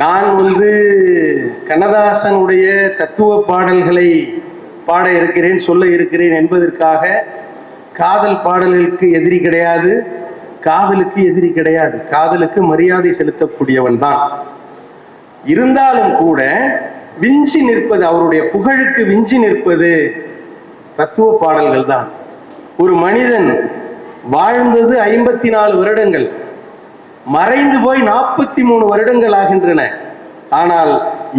நான் வந்து கண்ணதாசனுடைய தத்துவ பாடல்களை பாட இருக்கிறேன் சொல்ல இருக்கிறேன் என்பதற்காக காதல் பாடல்களுக்கு எதிரி கிடையாது காதலுக்கு எதிரி கிடையாது. காதலுக்கு மரியாதை செலுத்தக்கூடியவன் தான். இருந்தாலும் கூட விஞ்சி நிற்பது அவருடைய புகழுக்கு விஞ்சி நிற்பது தத்துவ பாடல்கள் தான். ஒரு மனிதன் வாழ்ந்தது ஐம்பத்தி நாலு வருடங்கள். மறைந்து போய் நாற்பத்தி மூணு வருடங்கள் ஆகின்றன. ஆனால்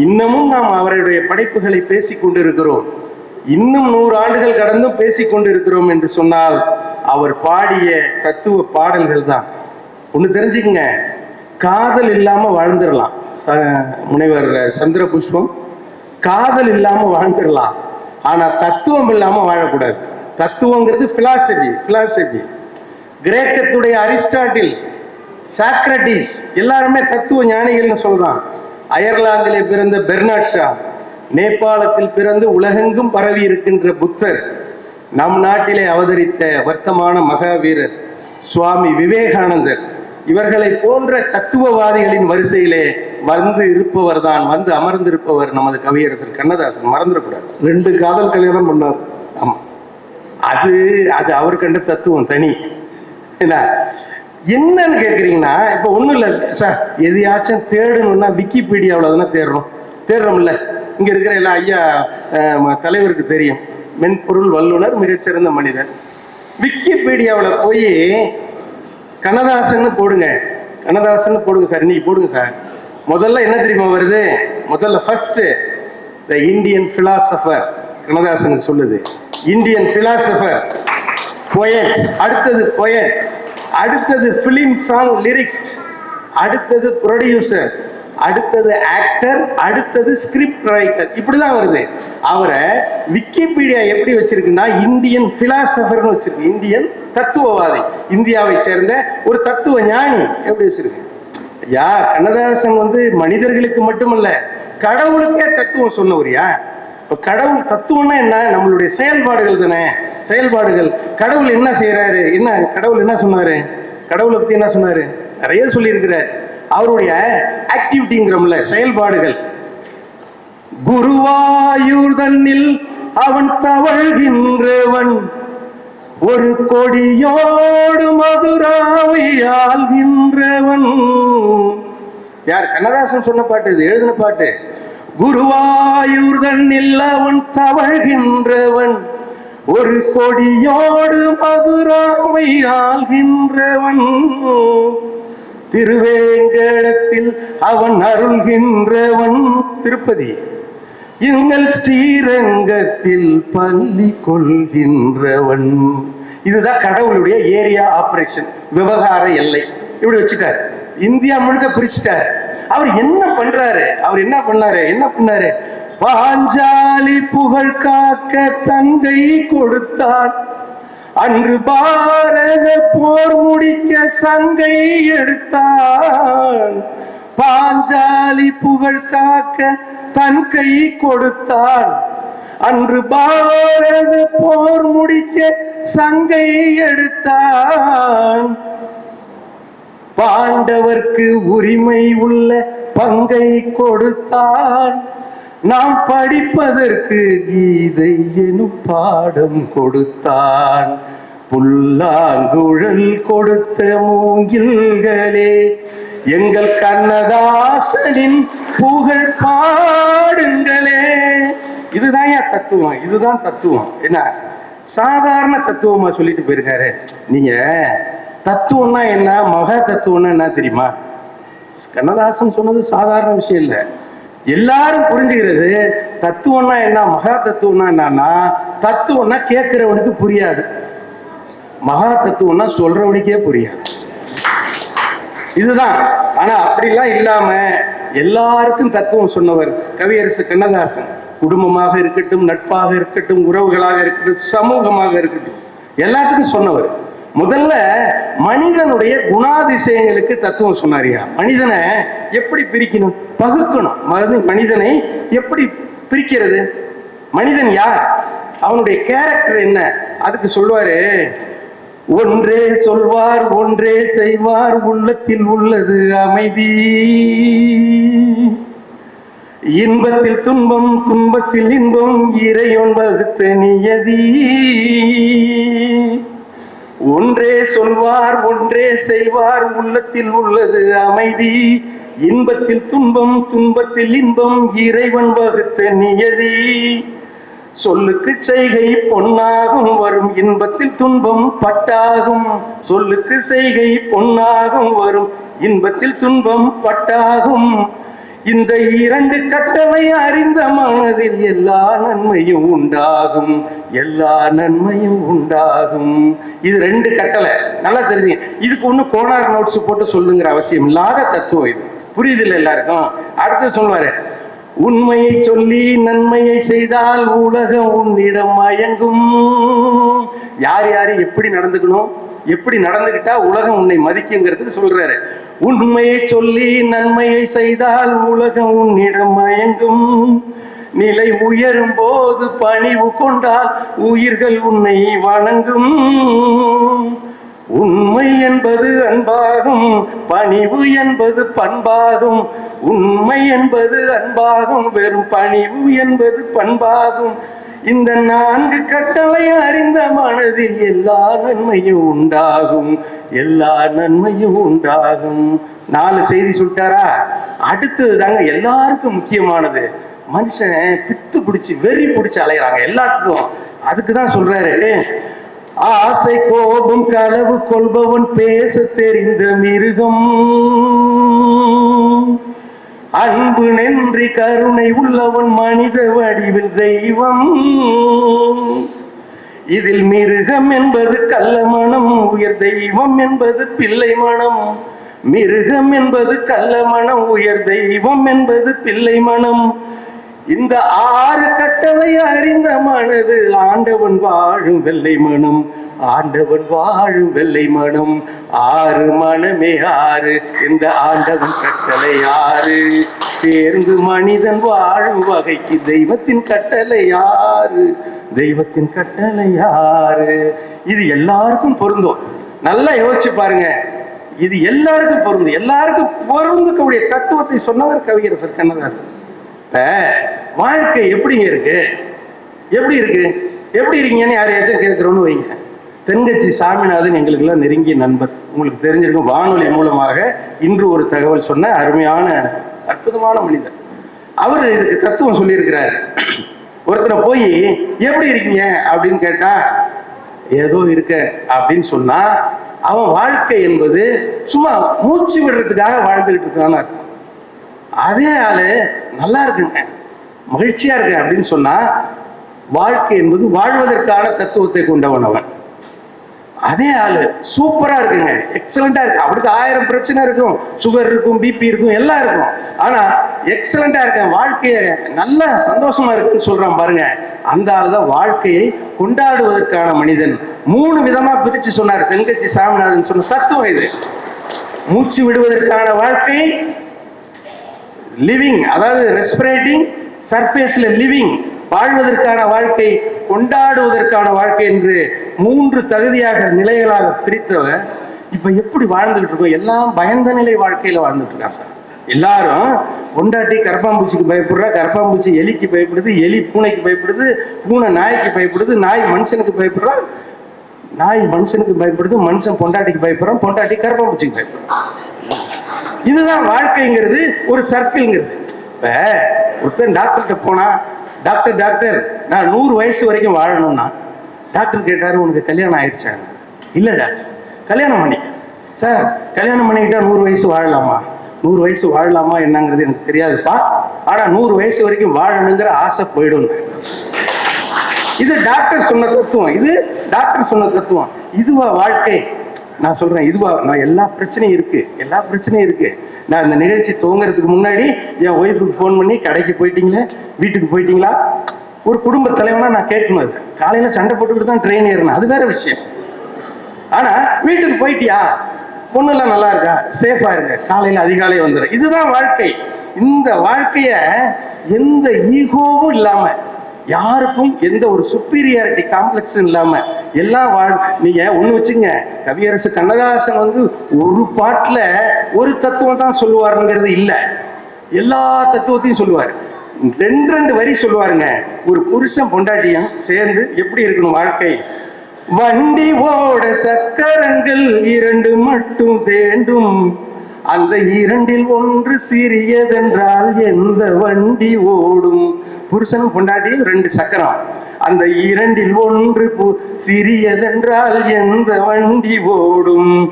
இன்னமும் நாம் அவருடைய படைப்புகளை பேசிக் கொண்டிருக்கிறோம். இன்னும் நூறு ஆண்டுகள் கடந்தும் பேசிக் கொண்டிருக்கிறோம் என்று சொன்னால் அவர் பாடிய தத்துவ பாடல்கள் தான். ஒன்று தெரிஞ்சுக்கங்க. காதல் இல்லாமல் வாழ்ந்துடலாம். ச முனைவர் சந்திர புஷ்பம். காதல் இல்லாமல் வாழ்ந்துடலாம். ஆனால் தத்துவம் இல்லாமல் வாழக்கூடாது. தத்துவங்கிறது பிலாசபி பிலாசபி கிரேக்கத்துடைய அரிஸ்டாட்டில் சாக்ரட்டிஸ் எல்லாருமே தத்துவ ஞானிகள்னு சொல்றான். அயர்லாந்திலே பிறந்த பெர்னாட் ஷா நேபாளத்தில் பிறந்து உலகெங்கும் பரவி இருக்கின்ற புத்தர் நம் நாட்டிலே அவதரித்த வர்த்தமான மகாவீரர் சுவாமி விவேகானந்தர். இவர்களை போன்ற தத்துவவாதிகளின் வரிசையிலே வந்து இருப்பவர் தான் வந்து அமர்ந்திருப்பவர் நமது கவியரசர் கண்ணதாசன். மறந்துடக்கூடாது. ரெண்டு காதல் கல்யாணம் பண்ணார். ஆமா. அது அது அவர் கண்ட தத்துவம் தனி. என்ன? என்னன்னு கேட்குறீங்கன்னா இப்போ ஒன்றும் இல்லை. சார் எதையாச்சும் தேடணும்னா விக்கிபீடியாவில் தானே தேடுறோம். தேடுறோம்ல. இங்கே இருக்கிற எல்லா ஐயா ம- தலைவருக்கு தெரியும். மென்பொருள் வல்லுனர் மிகச்சிறந்த மனிதன் விக்கிபீடியாவில் போய் கண்ணதாசன் போடுங்க. கண்ணதாசன் போடுங்க சார். இன்னைக்கு போடுங்க சார். முதல்ல என்ன தெரியுமா வருது? முதல்ல first the Indian philosopher Kannadasan சொல்லுது. Indian philosopher poet. அடுத்தது பொயட் அடுத்தது ஃபிலிம் சாங் லிரிக்ஸ் அடுத்தது ப்ரொடியூசர் அடுத்தது ஆக்டர் அடுத்தது ஸ்கிரிப்ட் ரைட்டர் இப்படி தான் வருது. அவரை விக்கிபீடியா எப்படி வச்சிருக்குன்னா இந்தியன் பிலாசபர்னு வச்சிருக்கு. இந்தியன் தத்துவவாதி. இந்தியாவை சேர்ந்த ஒரு தத்துவ ஞானி எப்படி வச்சிருக்கு? ஐயா கண்ணதாசன் வந்து மனிதர்களுக்கு மட்டுமல்ல கடவுளுக்கே தத்துவம் சொன்னவரியா? இப்போ கடவுள் தத்துவம்னா என்ன? நம்மளுடைய செயல்பாடுகள் தானே. செயல்பாடுகள். கடவுள் என்ன செய்கிறாரு என்ன கடவுள் என்ன சொன்னார்? கடவுளை பற்றி என்ன சொன்னார்? நிறைய சொல்லியிருக்கிறார். அவருடைய ஆக்டிவிட்டிங்கிறோம்ல செயல்பாடுகள். குருவாயூர் தன்னில் அவன் தவழ்கின்றவன். ஒரு கொடியோடு மதுராவை ஆள்கின்றவன் யார்? கண்ணதாசன் சொன்ன பாட்டு இது எழுதின பாட்டு. குருவாயூர்தன் இல்லவன் அவன் தவழ்கின்றவன். ஒரு கொடியோடு மதுராமை ஆள்கின்றவன். திருவேங்கடத்தில் அவன் அருள்கின்றவன். திருப்பதி. எங்கள் ஸ்ரீரங்கத்தில் பள்ளி கொள்கின்றவன். இதுதான் கடவுளுடைய ஏரியா ஆபரேஷன். விவகார எல்லை. இப்படி வச்சுட்டாரு. இந்தியா முழுக்க பிரிச்சுட்டாரு. அவர் என்ன பண்றாரு? அவர் என்ன பண்ணாரு? என்ன பண்ணாரு? பாஞ்சாலி புகழ் காக்க தங்கை கொடுத்தார். அன்று பாரத போர் முடிக்க சங்கை எடுத்தான் பாஞ்சாலி புகழ் காக்க தன் கை கொடுத்தான் அன்று பாரத போர் முடிக்க சங்கை எடுத்தான் பாண்டவர்க்கு உரிமை உள்ள பங்கை கொடுத்தான். நாம் படிப்பதற்கு கீதை எனும் பாடம் கொடுத்தான். புல்லாங்குழல் கொடுத்த மூங்கில்களே எங்கள் கண்ணதாசனின் புகழ் பாடுங்களே. இதுதான் ஏன் தத்துவம்? இதுதான் தத்துவம். என்ன? சாதாரண தத்துவமா சொல்லிட்டு போயிருக்காரு. நீங்க தத்துவம்னா என்ன? மகா தத்துவம்னா என்ன தெரியுமா? கண்ணதாசன் சொன்னது சாதாரண விஷயம் இல்லை. எல்லாரும் புரிஞ்சுக்கிறது தத்துவம்னா என்ன? மகா தத்துவம்னா என்னன்னா தத்துவம்னா கேட்கிறவனுக்கு புரியாது. மகா தத்துவம்னா சொல்றவனுக்கே புரியாது. இதுதான். ஆனா அப்படிலாம் இல்லாம எல்லாருக்கும் தத்துவம் சொன்னவர் கவியரசு கண்ணதாசன். குடும்பமாக இருக்கட்டும் நட்பாக இருக்கட்டும் உறவுகளாக இருக்கட்டும் சமூகமாக இருக்கட்டும் எல்லாத்துக்கும் சொன்னவர். முதல்ல மனிதனுடைய குணாதிசயங்களுக்கு தத்துவம் சொன்னாரியா. மனிதனை எப்படி பிரிக்கணும்? பகுக்கணும். மனிதனை எப்படி பிரிக்கிறது? மனிதன் யார்? அவனுடைய கேரக்டர் என்ன? அதுக்கு சொல்வாரு ஒன்றே சொல்வார் ஒன்றே செய்வார் உள்ளத்தில் உள்ளது அமைதி. இன்பத்தில் துன்பம் துன்பத்தில் இன்பம் இறைவன் வகுத்த நியதி. ஒன்றே சொல்வார் ஒன்றே செய்வார். உள்ளத்தில் உள்ளது அமைதி. இன்பத்தில் துன்பம் துன்பத்தில் இன்பம். இறைவன் வகுத்த நியதி. சொல்லுக்கு செய்கை பொன்னாகும் வரும் இன்பத்தில் துன்பம் பட்டாகும். சொல்லுக்கு செய்கை பொன்னாகும் வரும் இன்பத்தில் துன்பம் பட்டாகும். இந்த இரண்டு கட்டளை அறிந்த மனதில் எல்லா நன்மையும் உண்டாகும். எல்லா நன்மையும் உண்டாகும். இது ரெண்டு கட்டளை. நல்லா தெரிஞ்சுங்க. இதுக்கு ஒன்றும் கோனார் நோட்ஸ் போட்டு சொல்லுங்கிற அவசியம் இல்லாத தத்துவம் இது. புரியுதில்ல எல்லாருக்கும்? அடுத்து சொல்லுவாரு. உண்மையை சொல்லி நன்மையை செய்தால் உலகம் உன்னிடம் மயங்கும். யார் யார் எப்படி நடந்துக்கணும் எப்படி நடந்துகிட்டா உலகம் உன்னை மதிக்குங்கிறதுக்கு சொல்றாரு. உண்மையை சொல்லி நன்மையை செய்தால் உலகம் உன்னிடம் மயங்கும். நிலை உயரும் போது பணிவு கொண்டால் உயிர்கள் உன்னை வணங்கும். உண்மை என்பது அன்பாகும் பணிவு என்பது பண்பாகும். உண்மை என்பது அன்பாகும் வெறும் பணிவு என்பது பண்பாகும். இந்த நான்கு கட்டளை அறிந்த மனதில் எல்லா நன்மையும் உண்டாகும். எல்லா நன்மையும் உண்டாகும். நாலு செய்தி சொல்லிட்டாரா? அடுத்தது தாங்க எல்லாருக்கும் முக்கியமானது. மனுஷன் பித்து பிடிச்சி வெறி பிடிச்சி அலையிறாங்க. எல்லாத்துக்கும். அதுக்கு தான் சொல்றாரு. ஆசை கோபம் களவு கொள்பவன் பேச தெரிந்த மிருகம். அன்பு நன்றி கருணை உள்ளவன் மனித வடிவில் தெய்வம். இதில் மிருகம் என்பது கள்ள மனம் உயர் தெய்வம் என்பது பிள்ளை மனம். மிருகம் என்பது கள்ள மனம் உயர் தெய்வம் என்பது பிள்ளை மனம். இந்த ஆறு கட்டளை அறிந்த மனது ஆண்டவன் வாழும் வெள்ளை மனம் ஆண்டவன் வாழும் வெள்ளை மனம். ஆறு மனமே ஆறு இந்த ஆண்டவன் கட்டளை ஆறு. தேர்ந்து மனிதன் வாழும் வகைக்கு தெய்வத்தின் கட்டளை ஆறு. தெய்வத்தின் கட்டளை யாரு இது எல்லாருக்கும் பொருந்தும். நல்லா யோசிச்சு பாருங்க. இது எல்லாருக்கும் பொருந்தும். எல்லாருக்கும் பொருந்துக்கூடிய தத்துவத்தை சொன்னவர் கவியரசர் கண்ணதாசன். வாழ்க்கை எப்படிங்க இருக்கு? எப்படி இருக்கு? எப்படி இருக்கீங்கன்னு யாரையாச்சும் கேட்குறோன்னு வைங்க. தென்கட்சி சாமிநாதன் எங்களுக்கெல்லாம் நெருங்கிய நண்பர். உங்களுக்கு தெரிஞ்சிருக்கும் வானொலி மூலமாக இன்று ஒரு தகவல் சொன்ன அருமையான அற்புதமான மனிதர். அவர் இதுக்கு தத்துவம் சொல்லியிருக்கிறார். ஒருத்தரை போய் எப்படி இருக்கீங்க? அப்படின்னு கேட்டா ஏதோ இருக்க அப்படின்னு சொன்னா அவன் வாழ்க்கை என்பது சும்மா மூச்சு விடுறதுக்காக வாழ்ந்துகிட்டு இருக்கான்னு அர்த்தம். அதே ஆள் நல்லா இருக்குங்க. மகிழ்ச்சியாக இருக்கு அப்படின்னு சொன்னால் வாழ்க்கை என்பது வாழ்வதற்கான தத்துவத்தை கொண்டவன் அவன். அதே ஆள் சூப்பராக இருக்குங்க. எக்ஸலண்ட்டாக இருக்கு. அவருக்கு ஆயிரம் பிரச்சனை இருக்கும். சுகர் இருக்கும் பிபி இருக்கும் எல்லாம் இருக்கும். ஆனால் எக்ஸலண்ட்டாக இருக்கேன். வாழ்க்கையை நல்ல சந்தோஷமாக இருக்குன்னு சொல்கிறான் பாருங்க. அந்த ஆள் தான் வாழ்க்கையை கொண்டாடுவதற்கான மனிதன். மூணு விதமாக பிரித்து சொன்னார். தென்கட்சி சாமிநாதன் சொன்ன தத்துவம் இது. மூச்சு விடுவதற்கான வாழ்க்கை லிவிங் அதாவது ரெஸ்பிரேட்டிங் சர்ஃபேஸில் லிவிங் வாழ்வதற்கான வாழ்க்கை கொண்டாடுவதற்கான வாழ்க்கை என்று மூன்று தகுதியாக நிலைகளாக பிரித்தவர் இப்போ எப்படி வாழ்ந்துகிட்டு இருக்கோம்? எல்லாம் பயந்த நிலை வாழ்க்கையில் வாழ்ந்துட்டு இருக்கான் சார்? எல்லாரும் கொண்டாட்டி கரப்பாம்பூச்சிக்கு பயப்படுறா கரப்பாம்பூச்சி எலிக்கு பயப்படுது எலி பூனைக்கு பயப்படுது பூனை நாய்க்கு பயப்படுது நாய் மனுஷனுக்கு பயப்படுறா நாய் மனுஷனுக்கு பயப்படுது மனுஷன் பொண்டாட்டிக்கு பயப்படுறான் பொண்டாட்டி கரப்பாம்பூச்சிக்கு பயப்படுறான் இதுதான் வாழ்க்கைங்கிறது ஒரு சர்க்கிள்ங்கிறது. இப்போ ஒருத்தன் டாக்டர்கிட்ட போனா டாக்டர் டாக்டர் நான் நூறு வயசு வரைக்கும் வாழணும்னா டாக்டர் கேட்டார் உனக்கு கல்யாணம் ஆயிடுச்சா இல்லை டாக்டர் கல்யாணம் பண்ணிக்க. சார் கல்யாணம் பண்ணிக்கிட்டா நூறு வயசு வாழலாமா? நூறு வயசு வாழலாமா என்னங்கிறது எனக்கு தெரியாதுப்பா. ஆனால் நூறு வயசு வரைக்கும் வாழணுங்கிற ஆசை போயிடும். இது டாக்டர் சொன்ன தத்துவம். இது டாக்டர் சொன்ன தத்துவம். இதுவா வாழ்க்கை. நான் சொல்றேன் இதுவா நான் எல்லா பிரச்சனையும் இருக்கு எல்லா பிரச்சனையும் இருக்கு. நான் இந்த நிகழ்ச்சி துவங்குறதுக்கு முன்னாடி என் ஒய்ஃபுக்கு ஃபோன் பண்ணி கடைக்கு போயிட்டீங்களே வீட்டுக்கு போயிட்டீங்களா? ஒரு குடும்ப தலைவனா நான் கேட்கணும் அது. காலையில சண்டை போட்டுக்கிட்டு தான் ட்ரெயின் ஏறணும் அது வேற விஷயம். ஆனா வீட்டுக்கு போயிட்டியா? பொண்ணுலாம் நல்லா இருக்கா? சேஃபா இருங்க. காலையில அதிகாலை வந்துடும். இதுதான் வாழ்க்கை. இந்த வாழ்க்கைய எந்த ஈகோவும் இல்லாம யாருக்கும் எந்த ஒரு சுப்பீரியாரிட்டி காம்ப்ளெக்ஸும் இல்லாம எல்லாம் வாழ் நீங்க ஒண்ணு வச்சுங்க கவியரசு கண்ணதாசன் வந்து ஒரு பாட்டுல ஒரு தத்துவம் தான் சொல்லுவாருங்கிறது இல்லை. எல்லா தத்துவத்தையும் சொல்லுவார். ரெண்டு ரெண்டு வரி சொல்லுவாருங்க. ஒரு புருஷன் பொண்டாட்டியும் சேர்ந்து எப்படி இருக்கணும் வாழ்க்கை? வண்டி ஓட சக்கரங்கள் இரண்டு மட்டும் தேண்டும். அந்த இரண்டில் ஒன்று சிறியதென்றால் எந்த வண்டி ஓடும்? புருஷனும் பொண்டாட்டியும் ரெண்டு சக்கரம். அந்த இரண்டில் ஒன்று பு- சிறியதென்றால் எந்த வண்டி ஓடும்?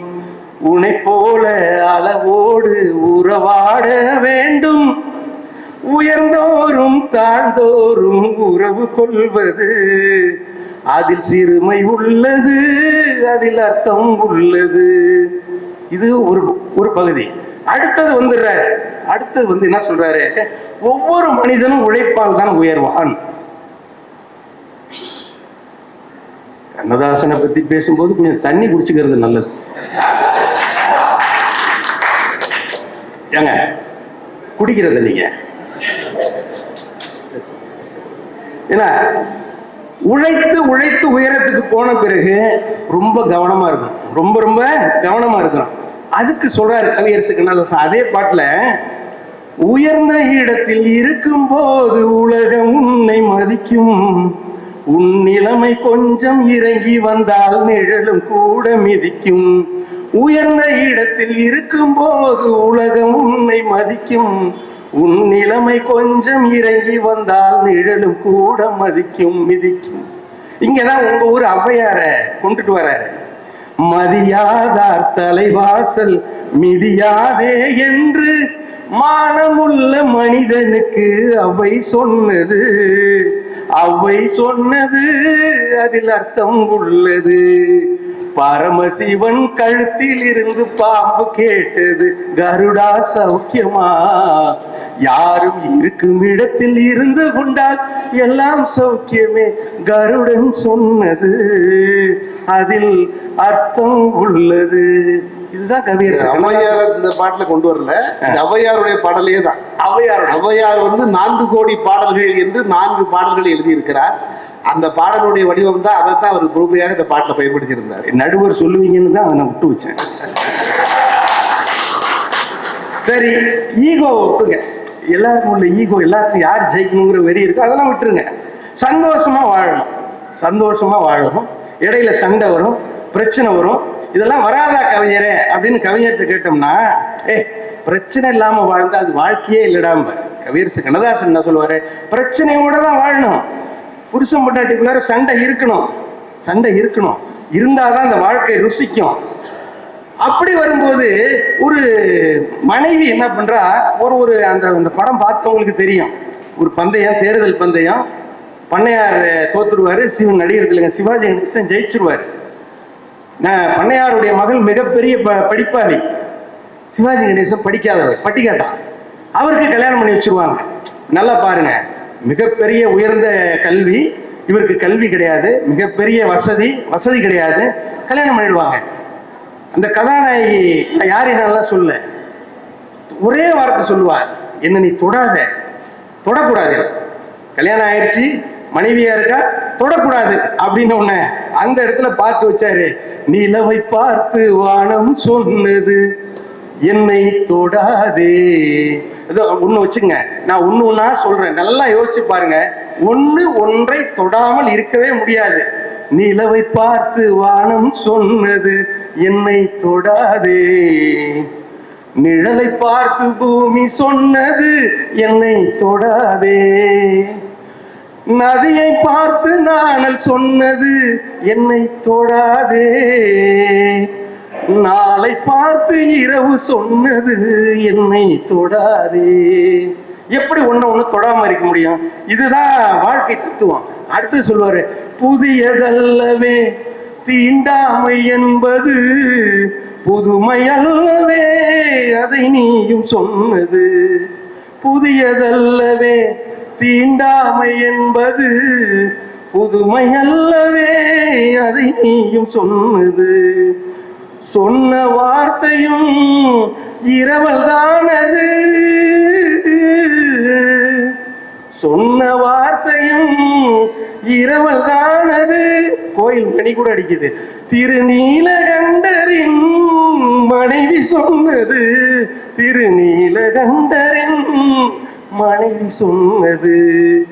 உனை போல அளவோடு உறவாட வேண்டும். உயர்ந்தோறும் தாழ்ந்தோறும் உறவு கொள்வது. அதில் சிறுமை உள்ளது அதில் அர்த்தம் உள்ளது. இது ஒரு ஒரு பகுதி. அடுத்தது வந்துடுறாரு. அடுத்தது வந்து என்ன சொல்றாரு? ஒவ்வொரு மனிதனும் உழைப்பால் தான் உயர்வான். கண்ணதாசனை பத்தி பேசும்போது கொஞ்சம் தண்ணி குடிச்சுக்கிறது நல்லது. ஏங்க குடிக்கிறது நீங்க ஏன்னா உழைத்து உழைத்து உயரத்துக்கு போன பிறகு ரொம்ப கவனமா இருக்கும் ரொம்ப ரொம்ப கவனமா இருக்கிறோம் அதுக்கு சொல்றாரு கவியரசு கண்ணதாசன் அதே பாட்டுல உயர்ந்த இடத்தில் இருக்கும்போது உலகம் உன்னை மதிக்கும். உன் நிலைமை கொஞ்சம் இறங்கி வந்தால் நிழலும் கூட மிதிக்கும். உயர்ந்த இடத்தில் இருக்கும்போது உலகம் உன்னை மதிக்கும். உன் நிலைமை கொஞ்சம் இறங்கி வந்தால் நிழலும் கூட மதிக்கும் மிதிக்கும். இங்கதான் உங்க ஊர் ஔவையார கொண்டுட்டு வராரு. மதியாதார் தலைவாசல் மிதியாதே என்று மானமுள்ள மனிதனுக்கு அவை சொன்னது. அவை சொன்னது அதில் அர்த்தம் உள்ளது. பரமசிவன் கழுத்தில் இருந்து பாம்பு கேட்டது கருடா சௌக்கியமா? யாரும் இருக்கும் இடத்தில் இருந்து கொண்டால் எல்லாம் சௌக்கியமே. கருடன் சொன்னது அதில் அர்த்தம் உள்ளது. இதுதான் கவியரசு ஔவையார் இந்த பாட்டுல கொண்டு வரல. இது ஔவையாருடைய பாடலே தான். ஔவையாரோட ஔவையார் வந்து நான்கு கோடி பாடல்கள் என்று நான்கு பாடல்கள் எழுதியிருக்கிறார். அந்த பாடலுடைய வடிவம் தான் அதை தான் அவர் முழுமையாக இந்த பாட்டில் பயன்படுத்தியிருந்தார். நடுவர் சொல்லுவீங்கன்னு தான் அதை நான் விட்டு வச்சேன். சரி ஈகோ விட்டுங்க எல்லாருக்கும் உள்ள ஈகோ எல்லாருக்கும் யார் ஜெயிக்கணுங்கிற வெறி இருக்கோ அதெல்லாம் விட்டுருங்க. சந்தோஷமா வாழணும். சந்தோஷமா வாழணும். இடையில சண்டை வரும் பிரச்சனை வரும். இதெல்லாம் வராதா கவிஞரே? அப்படின்னு கவிஞர்கிட்ட கேட்டோம்னா ஏ பிரச்சனை இல்லாம வாழ்ந்தா அது வாழ்க்கையே இல்லடாம கவியரசு கண்ணதாசன் என்ன சொல்லுவாரு? பிரச்சனையோட தான் வாழணும். புருஷன் பொண்டாட்டிக்குள்ளார சண்டை இருக்கணும். சண்டை இருக்கணும். இருந்தாதான் அந்த வாழ்க்கை ருசிக்கும். அப்படி வரும்போது ஒரு மனைவி என்ன பண்ணுறா ஒரு ஒரு அந்த அந்த படம் பார்த்தவங்களுக்கு தெரியும். ஒரு பந்தயம் தேர்தல் பந்தயம். பண்ணையார் தோத்துருவார் சிவன் நடிகர் இல்லைங்க சிவாஜி கணேசன் ஜெயிச்சிருவாரு. நான் பண்ணையாருடைய மகள் மிகப்பெரிய ப படிப்பாளி. சிவாஜி கணேசன் படிக்காதவர் பட்டிக்காட்டான் அவருக்கு கல்யாணம் பண்ணி வச்சுருவாங்க. நல்லா பாருங்க. மிகப்பெரிய உயர்ந்த கல்வி. இவருக்கு கல்வி கிடையாது. மிகப்பெரிய வசதி வசதி கிடையாது. கல்யாணம் பண்ணிடுவாங்க. அந்த கதாநாயகி நான் யாரையும் நல்லா சொல்ல. ஒரே வார்த்தை சொல்லுவார் என்ன நீ தொடாத தொடக்கூடாது. கல்யாணம் ஆயிடுச்சு மனைவியா இருக்கா தொடக்கூடாது. அப்படின்னு ஒண்ணு அந்த இடத்துல பார்த்து வச்சாரு. நிலவை பார்த்து வானம் சொன்னது என்னை தொடாதே. ஏதோ ஒன்று வச்சுங்க நான் ஒன்று ஒன்றா சொல்கிறேன் நல்லா யோசிச்சு பாருங்க. ஒன்று ஒன்றை தொடாமல் இருக்கவே முடியாது. நிலவை பார்த்து வானம் சொன்னது என்னை தொடாதே. நிழலை பார்த்து பூமி சொன்னது என்னை தொடாதே. நதியை பார்த்து நாணல் சொன்னது என்னை தொடாதே. நாளை பார்த்து இரவு சொன்னது என்னை தொடாதே. எப்படி ஒன்று ஒன்று தொடாம இருக்க முடியும்? இதுதான் வாழ்க்கை தத்துவம். அடுத்து சொல்லுவாரு புதியதல்லவே தீண்டாமை என்பது புதுமை அல்லவே அதை நீயும் சொன்னது. புதியதல்லவே தீண்டாமை என்பது புதுமை அல்லவே அதை நீயும் சொன்னது. சொன்ன வார்த்தையும் இரவல் தானது. சொன்ன வார்த்தையும் இரவல் தானது கோயில் மணி கூட அடிக்குது. திருநீலகண்டரின் மனைவி சொன்னது. திருநீலகண்டரின் மனைவி சொன்னது.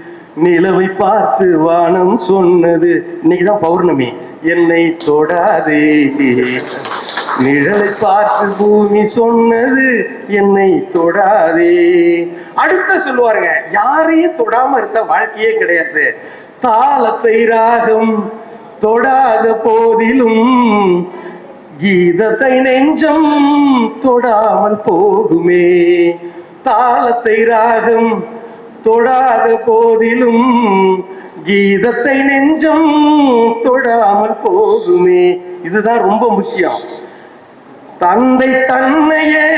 நிலவை பார்த்து வானம் சொன்னது. இன்னைக்குதான் பௌர்ணமி. என்னை தொடாதே. நிழலை பார்த்து பூமி சொன்னது என்னை தொடாதே. அடுத்த சொல்லுவாருங்க யாரையும் தொடாம இருந்த வாழ்க்கையே கிடையாது. தாளத்தை ராகம் தொடாத போதிலும் கீதத்தை நெஞ்சம் தொடாமல் போகுமே. தாளத்தை ராகம் தொடாத போதிலும் கீதத்தை நெஞ்சம் தொடாமல் போகுமே. இதுதான் ரொம்ப முக்கியம். தந்தை தன்னையே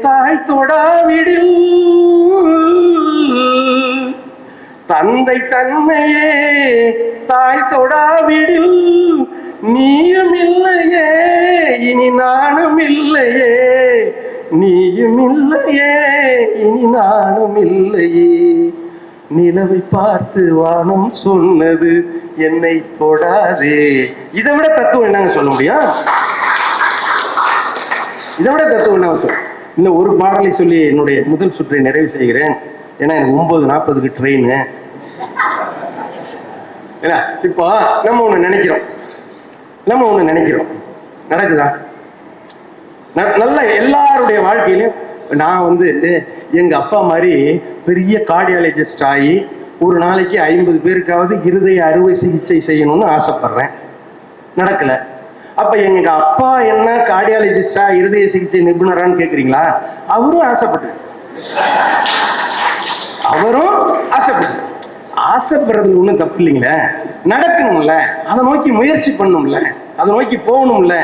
தாய் தொடாவிடில். தந்தை தன்னையே தாய் தொடாவிடில். நீயும் இல்லையே இனி நானும் இல்லையே நீயும் இல்லையே இனி நானும் இல்லையே நிலவை பார்த்து வானம் சொன்னது என்னை தொடாதே. இதை விட தத்துவம் என்னங்க சொல்ல முடியும்? இதை விட தத்துவம் என்ன சொல்ல இன்னும் ஒரு பாடலை சொல்லி என்னுடைய முதல் சுற்றை நிறைவு செய்கிறேன். ஏன்னா எனக்கு ஒன்பது நாற்பதுக்கு ட்ரெயின் ஏன்னா இப்போ நம்ம ஒன்று நினைக்கிறோம். நம்ம ஒன்று நினைக்கிறோம். நடக்குதா? ந- நல்ல எல்லாருடைய வாழ்க்கையிலும் நான் வந்து எங்க அப்பா மாதிரி பெரிய கார்டியாலஜிஸ்ட் ஆகி ஒரு நாளைக்கு ஐம்பது பேருக்காவது இருதய அறுவை சிகிச்சை செய்யணும்னு ஆசைப்படுறேன். நடக்கலை. அப்ப எங்க அப்பா என்ன கார்டியாலஜிஸ்டா இருதய சிகிச்சை நிபுணரான்னு கேக்குறீங்களா? அவரும் ஆசைப்பட்டார். அவரும் ஆசைப்பட்டார். ஆசைப்படுறதுல ஒன்றும் தப்பு இல்லைங்களே. நடக்கணும்ல. அதை நோக்கி முயற்சி பண்ணணும்ல அதை நோக்கி போகணும்ல.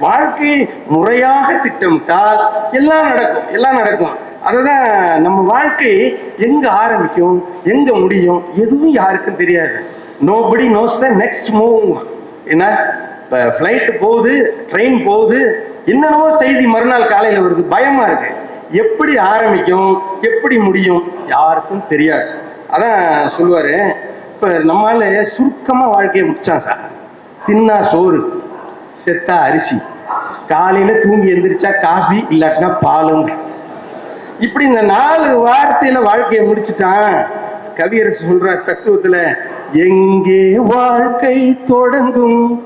வாழ்க்கை முறையாக திட்டமிட்டால் எல்லாம் நடக்கும். எல்லாம் நடக்கும். அதுதான் நம்ம வாழ்க்கை எங்க ஆரம்பிக்கும் எங்க முடியும் எதுவும் யாருக்கும் தெரியாது. Nobody knows the next move என்ன? இப்போ ஃப்ளைட்டு போகுது ட்ரெயின் போகுது என்னென்னவோ செய்தி மறுநாள் காலையில் வருது. பயமாக இருக்கு. எப்படி ஆரம்பிக்கும்? எப்படி முடியும்? யாருக்கும் தெரியாது. அதான் சொல்லுவார். இப்போ நம்மளால் சுருக்கமாக வாழ்க்கையை முடித்தான் சார். தின்னா சோறு செத்தா அரிசி. காலையில் தூங்கி எந்திரிச்சா காபி இல்லாட்டினா பாலும். இப்படி இந்த நாலு வார்த்தையில் வாழ்க்கையை முடிச்சிட்டான். கவியரசு சொல்கிறார் தத்துவத்தில் எங்கே வாழ்க்கை தொடங்கும்?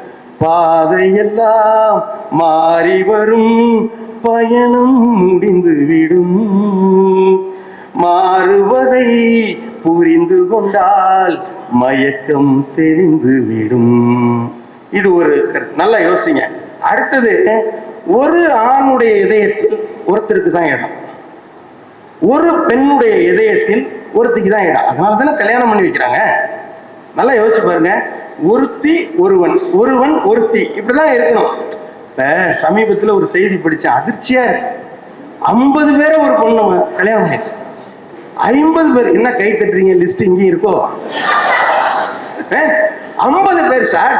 பாதையெல்லாம் மாறி வரும். பயணம் முடிந்துவிடும் மாறுவதை புரிந்து கொண்டால் மயக்கம் தெளிந்துவிடும் இது ஒரு நல்லா யோசிங்க. அடுத்தது ஒரு ஆணுடைய இதயத்தில் ஒருத்தருக்கு தான் இடம். ஒரு பெண்ணுடைய இதயத்தில் ஒருத்திக்கு தான் இடம். அதனால தானே கல்யாணம் பண்ணி வைக்கிறாங்க? நல்லா யோசிச்சு பாருங்க. ஒருத்தி ஒருவன் ஒருவன் ஒருத்தி. இப்படிதான் இருக்கணும். இப்ப சமீபத்தில் ஒரு செய்தி படிச்சேன் அதிர்ச்சியா இருக்கு. ஐம்பது பேரை ஒரு பொண்ணு கல்யாணம் பண்ணி ஐம்பது பேர் என்ன கை தட்டுறீங்க? லிஸ்ட் இங்கேயும் இருக்கோ? ஐம்பது பேர் சார்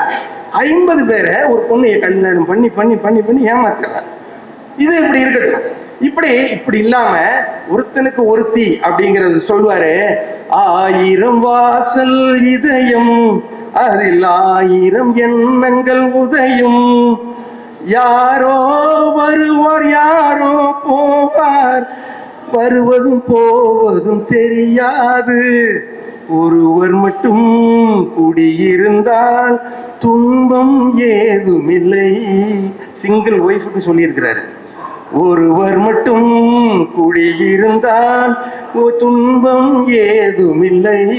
ஐம்பது பேரை ஒரு பொண்ணு கல்யாணம் பண்ணி பண்ணி பண்ணி பண்ணி ஏமாத்துறாங்க. இது இப்படி இருக்கட்டும். இப்படி இப்படி இல்லாம ஒருத்தனுக்கு ஒருத்தி அப்படிங்கறது சொல்வாரு ஆயிரம் வாசல் இதயம் அதில் ஆயிரம் எண்ணங்கள் உதயும். யாரோ வருவார் யாரோ போவார். வருவதும் போவதும் தெரியாது. ஒருவர் மட்டும் குடியிருந்தால் துன்பம் ஏதுமில்லை. சிங்கிள் ஒய்ஃபுக்கு சொல்லியிருக்கிறாரு. ஒருவர் மட்டும் குடியிருந்தால் ஓ துன்பம் ஏதுமில்லை.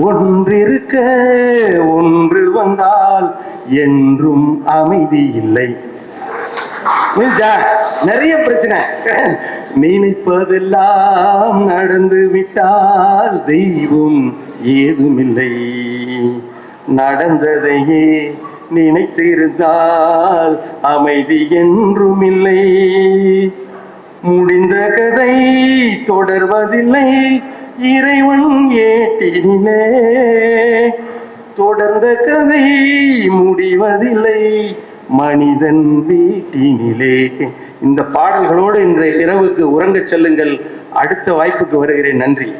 ஒன்றிருக்க ஒன்று வந்தால் என்றும் அமைதி இல்லை. நிறைய பிரச்சனை. நினைப்பதெல்லாம் நடந்து விட்டால் தெய்வம் ஏதுமில்லை. நடந்ததையே நினைத்திருந்தால் அமைதி என்றும் இல்லை முடிந்த கதை தொடர்வதில்லை. இறைவன் ஏட்டினிலே. தொடர்ந்த கதை முடிவதில்லை. மனிதன் வீட்டினிலே. இந்த பாடல்களோடு இன்றைய இரவுக்கு உறங்கச் செல்லுங்கள். அடுத்த வாய்ப்புக்கு வருகிறேன். நன்றி.